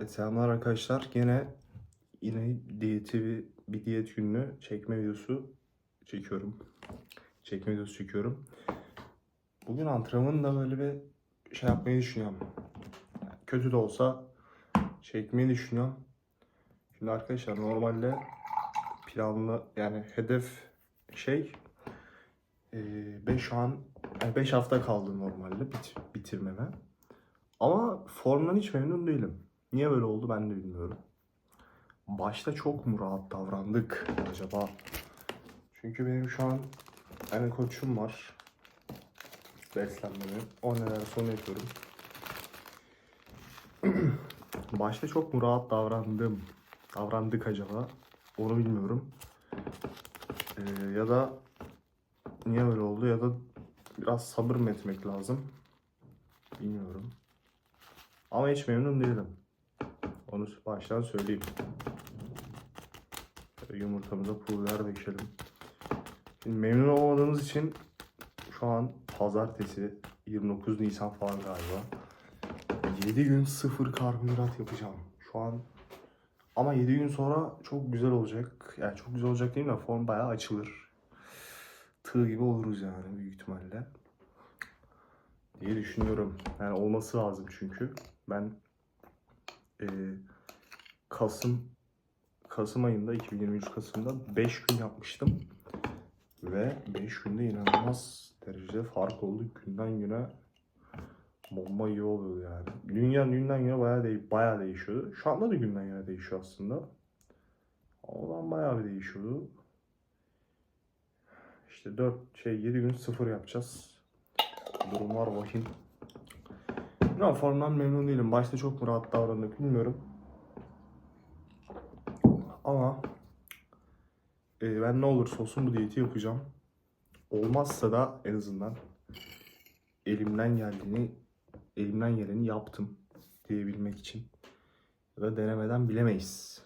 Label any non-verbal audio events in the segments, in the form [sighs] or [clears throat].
Evet, selamlar arkadaşlar. Gene yine diyeti bir, bir diyet gününü çekme videosu çekiyorum. Çekme videosu çekiyorum. Bugün antrenmanı da böyle bir şey yapmayı düşünüyorum. Yani kötü de olsa çekmeyi düşünüyorum. Şimdi arkadaşlar normalde planlı yani hedef şey 5 şu an 5 hafta kaldı normalde bit, bitirmeme. Ama formdan hiç memnun değilim. Niye böyle oldu ben de bilmiyorum. Başta çok mu rahat davrandık acaba? Çünkü benim şu an yani koçum var. Beslenmemi. O neler sonra yapıyorum. [clears throat] Başta çok mu rahat davrandım? Davrandık acaba? Onu bilmiyorum. Ee, ya da niye böyle oldu ya da biraz sabır mı etmek lazım? Bilmiyorum. Ama hiç memnun değilim. Onu baştan söyleyeyim. Yumurtamıza pul biber dökelim. Şimdi memnun olmadığımız için şu an pazartesi 29 Nisan falan galiba. 7 gün sıfır karbonhidrat yapacağım. Şu an ama 7 gün sonra çok güzel olacak. Yani çok güzel olacak değil mi? Form bayağı açılır. Tığ gibi oluruz yani büyük ihtimalle. Diye düşünüyorum. Yani olması lazım çünkü. Ben e, Kasım Kasım ayında 2023 Kasım'da 5 gün yapmıştım. Ve 5 günde inanılmaz derecede fark oldu. Günden güne bomba iyi oluyordu yani. Dünya günden güne bayağı, de, bayağı değişiyordu. Şu anda da günden güne değişiyor aslında. Olan bayağı bir değişiyordu. İşte 4 şey 7 gün sıfır yapacağız. Durumlar vahim. Ya formdan memnun değilim. Başta çok mu rahat davrandık bilmiyorum. Ama e, ben ne olursa olsun bu diyeti yapacağım. Olmazsa da en azından elimden geldiğini elimden geleni yaptım diyebilmek için. Ya da denemeden bilemeyiz.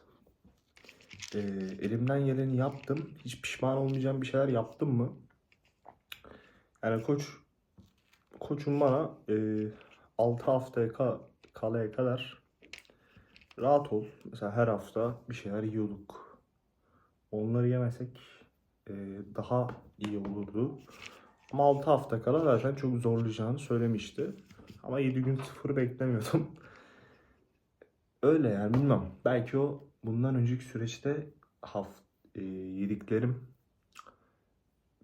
E, elimden geleni yaptım. Hiç pişman olmayacağım bir şeyler yaptım mı? Yani koç koçum bana e, 6 haftaya ka- kalaya kadar rahat ol. Mesela her hafta bir şeyler yiyorduk. Onları yemesek e, daha iyi olurdu. Ama 6 hafta kala zaten çok zorlayacağını söylemişti. Ama 7 gün sıfır beklemiyordum. [laughs] Öyle yani bilmem. Belki o bundan önceki süreçte haft e, yediklerim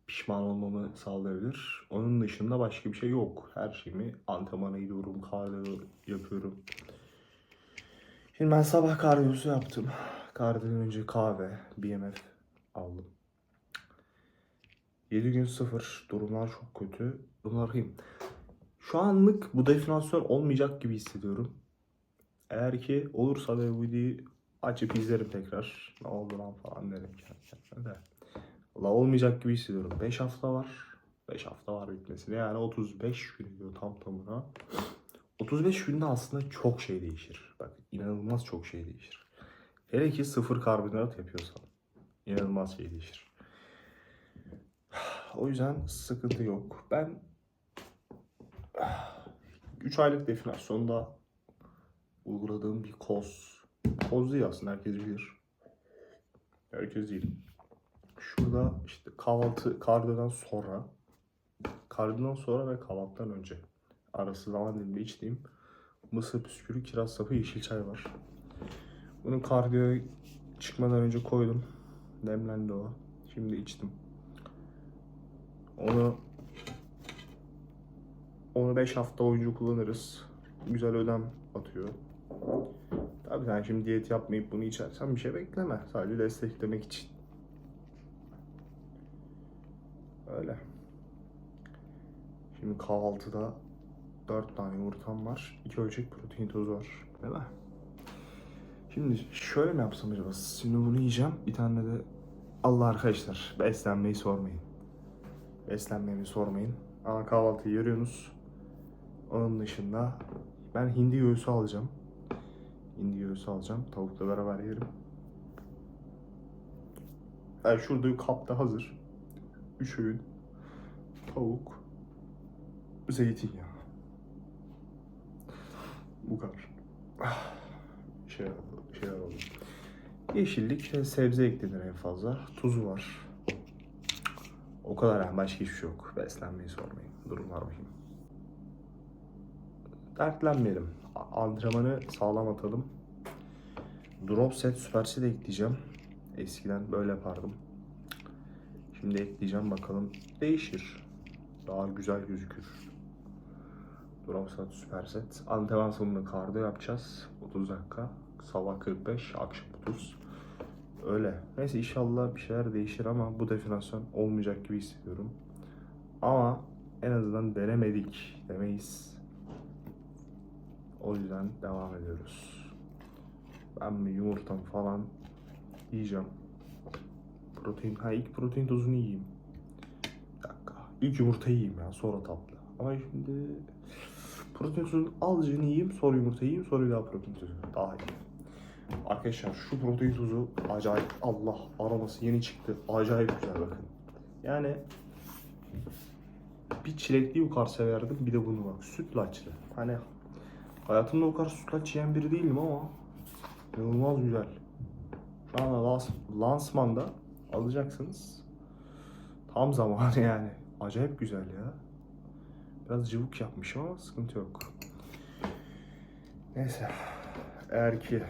pişman olmamı sağlayabilir. Onun dışında başka bir şey yok. Her şeyimi antrenmana gidiyorum, kardiyo yapıyorum. Şimdi ben sabah kardiyosu yaptım. Kardiyodan önce kahve, BMF aldım. 7 gün sıfır. Durumlar çok kötü. Bunlarıyım. Şu anlık bu definasyon olmayacak gibi hissediyorum. Eğer ki olursa da bu videoyu açıp izlerim tekrar. Ne oldu lan falan derim kendi kendime de. Valla olmayacak gibi hissediyorum. 5 hafta var. 5 hafta var bitmesine. Yani 35 gün diyor tam tamına. 35 günde aslında çok şey değişir. Bak inanılmaz çok şey değişir. Hele ki sıfır karbonhidrat yapıyorsan. inanılmaz şey değişir. [sighs] O yüzden sıkıntı yok. Ben [sighs] 3 aylık definasyonda uyguladığım bir koz. Koz değil aslında herkes bilir. Herkes değil. Şurada işte kahvaltı kardiyodan sonra kardiyodan sonra ve kahvaltıdan önce arası zaman diliminde içtiğim mısır püskürü, kiraz sapı, yeşil çay var. Bunu kardiyoya çıkmadan önce koydum. Demlendi o. Şimdi içtim. Onu onu 5 hafta boyunca kullanırız. Güzel ödem atıyor. Tabii sen şimdi diyet yapmayıp bunu içersen bir şey bekleme. Sadece desteklemek için. Öyle. Şimdi kahvaltıda 4 tane yumurtam var. 2 ölçek protein tozu var. Değil mi? Şimdi şöyle mi yapsam acaba? Şimdi bunu yiyeceğim. Bir tane de Allah arkadaşlar beslenmeyi sormayın. Beslenmeyi sormayın. Ama kahvaltıyı yarıyorsunuz. Onun dışında ben hindi göğsü alacağım. Hindi göğsü alacağım. Tavukla beraber yerim. Yani şurada kapta hazır. 3 öğün tavuk, zeytinyağı. Bu kadar. Şey, şey oldu. Yeşillik sebze eklenir en fazla. Tuzu var. O kadar yani başka hiçbir şey yok. Beslenmeyi sormayın. Durun var bakayım. Dertlenmeyelim. Antrenmanı sağlam atalım. Drop set, süper set ekleyeceğim. Eskiden böyle yapardım. Şimdi ekleyeceğim bakalım. Değişir. Daha güzel gözükür. Drop set, süper set. Antrenman sonunda kardo yapacağız. 30 dakika. Sabah 45, akşam 30. Öyle. Neyse inşallah bir şeyler değişir ama bu definasyon olmayacak gibi hissediyorum. Ama en azından denemedik demeyiz. O yüzden devam ediyoruz. Ben bir yumurtam falan yiyeceğim. Protein, ha ilk protein tozunu yiyeyim. Bir dakika. İlk yumurtayı yiyeyim ya sonra tatlı. Ama şimdi protein tozunun azıcığını yiyeyim sonra yumurta yiyeyim sonra bir daha protein tozu. Daha iyi. Arkadaşlar şu protein tozu acayip Allah aroması yeni çıktı. Acayip güzel bakın. Yani bir çilekli yukar severdim bir de bunu bak sütlaçlı. Hani hayatımda o kadar sütlaç yiyen biri değilim ama inanılmaz güzel. Şu anda lans, lansmanda alacaksınız. Tam zamanı [laughs] yani. Acayip güzel ya. Biraz cıvık yapmışım ama sıkıntı yok. Neyse. Eğer ki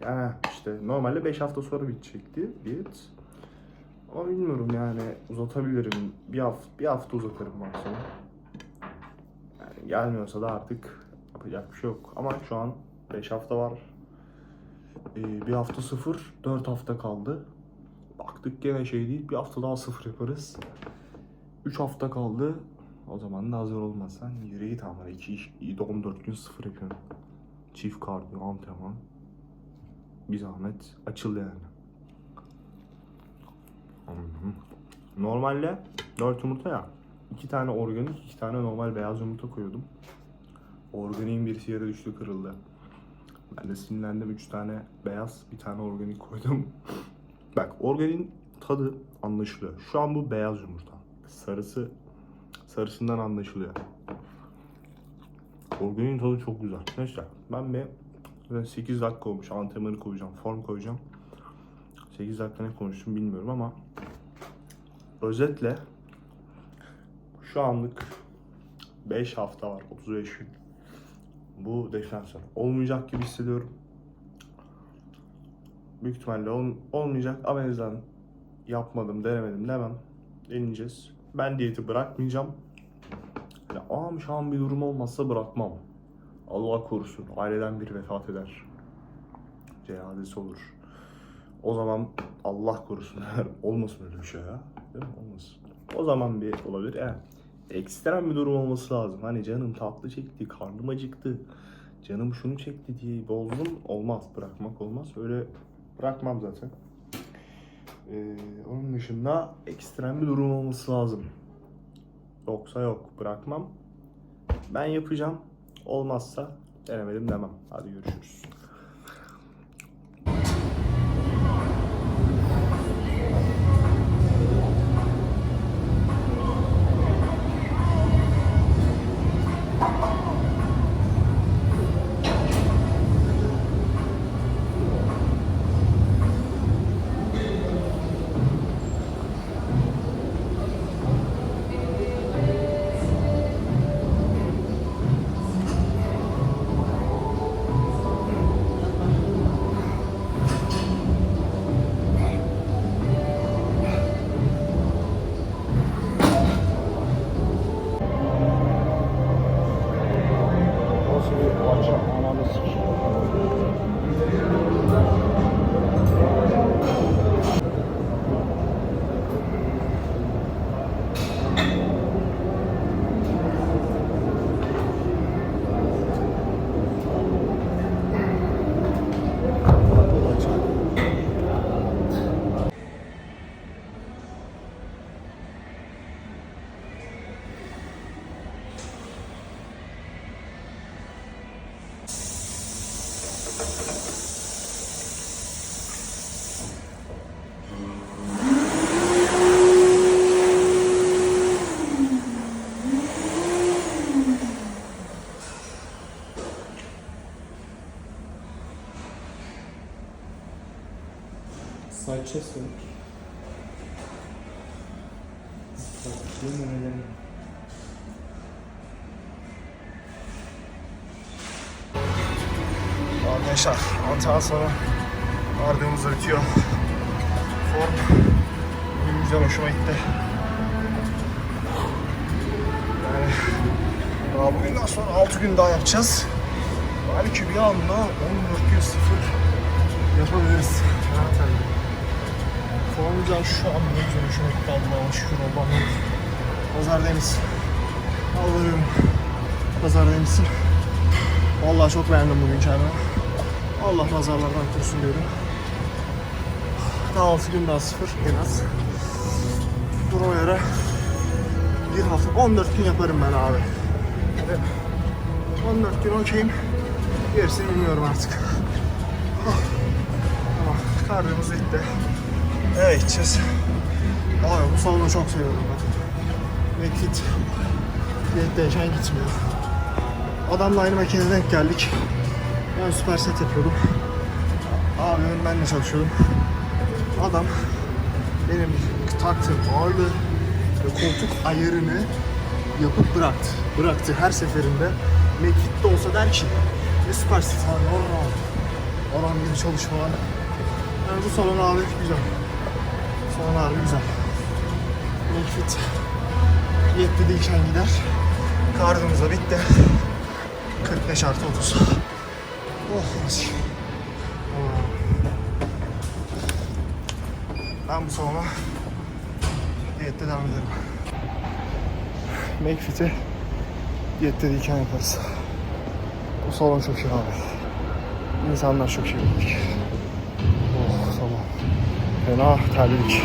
yani işte normalde 5 hafta sonra bitecekti diyet. Ama bilmiyorum yani uzatabilirim. Bir hafta, bir hafta uzatırım maksimum. Yani gelmiyorsa da artık yapacak bir şey yok. Ama şu an 5 hafta var. Ee, bir hafta sıfır, 4 hafta kaldı. Baktık gene şey değil, bir hafta daha sıfır yaparız. 3 hafta kaldı. O zaman da hazır olmasan yürü git ama 2 14 gün sıfır yapıyorum. Çift kardiyo, antrenman. Bir zahmet açıl yani. Normalde 4 yumurta ya. 2 tane organik, 2 tane normal beyaz yumurta koyuyordum. Organiğin birisi yere düştü kırıldı. Ben de sinirlendim 3 tane beyaz, bir tane organik koydum. Bak organiğin tadı anlaşılıyor. Şu an bu beyaz yumurta. Sarısı sarısından anlaşılıyor. Organiğin tadı çok güzel. Neyse ben bir ben 8 dakika olmuş antrenmanı koyacağım, form koyacağım. 8 dakika ne konuştum bilmiyorum ama özetle şu anlık 5 hafta var, 35 gün. Bu definasyon olmayacak gibi hissediyorum. Büyük ihtimalle ol- olmayacak ama yapmadım, denemedim demem. Deneyeceğiz. Ben diyeti bırakmayacağım. Yani ağam an bir durum olmazsa bırakmam. Allah korusun. Aileden biri vefat eder. Cenazesi olur. O zaman Allah korusun. [laughs] Olmasın öyle bir şey ya. Değil mi? Olmasın. O zaman bir olabilir. Yani ekstrem bir durum olması lazım. Hani canım tatlı çekti, karnım acıktı. Canım şunu çekti diye bozdum. Olmaz. Bırakmak olmaz. Öyle bırakmam zaten. Ee, onun dışında ekstrem bir durum olması lazım. Yoksa yok. Bırakmam. Ben yapacağım. Olmazsa denemedim demem. Hadi görüşürüz. Side chest var. Taktiklerin önerilerini. Arkadaşlar antrenman sonra vardığımız bitiyor. Form bugün güzel hoşuma gitti. Yani daha bugünden sonra 6 gün daha yapacağız. Belki bir anda 14 gün sıfır yapabiliriz. Form güzel şu an ne hoşuma gitti Allah'a şükür Allah'ım. Pazar Deniz. Allah'ım. Pazar Deniz'in. Vallahi çok beğendim bugün kendimi. Allah pazarlardan korusun diyorum. Daha 6 gün daha sıfır en az. Duruma göre bir hafta 14 gün yaparım ben abi. Evet. 14 gün okeyim. Gerisini bilmiyorum artık. Ah. Tamam. Kardiyomuz Eve gideceğiz. Abi bu salonu çok seviyorum ben. Vakit diyetteyken gitmiyor. Adamla aynı makinede denk geldik. Ben süper set yapıyordum. Abimin ben de çalışıyordum. Adam benim taktığım ağırlığı ve koltuk ayarını yapıp bıraktı. Bıraktı her seferinde. McFit'te olsa der ki ne süper set abi normal. Adam gibi çalışmalar. Yani bu salon abi güzel. Salon abi güzel. McFit yetti değişen gider. Kardımız bitti. 45 artı 30. Oh nasıl? Ben bu salona diyette devam ederim. McFit'i diyette değilken yaparız. Bu salon çok iyi abi. İnsanlar çok iyi bulduk. Fena terledik.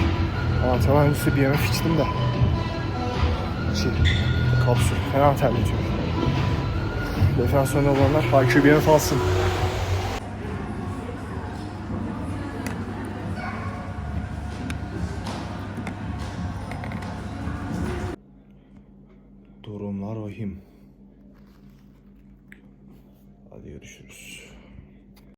Antrenman öncesi BMF içtim de. Şey, kapsül. Fena terletiyor. Defensiyonda olanlar HQBF alsın. Durumlar vahim.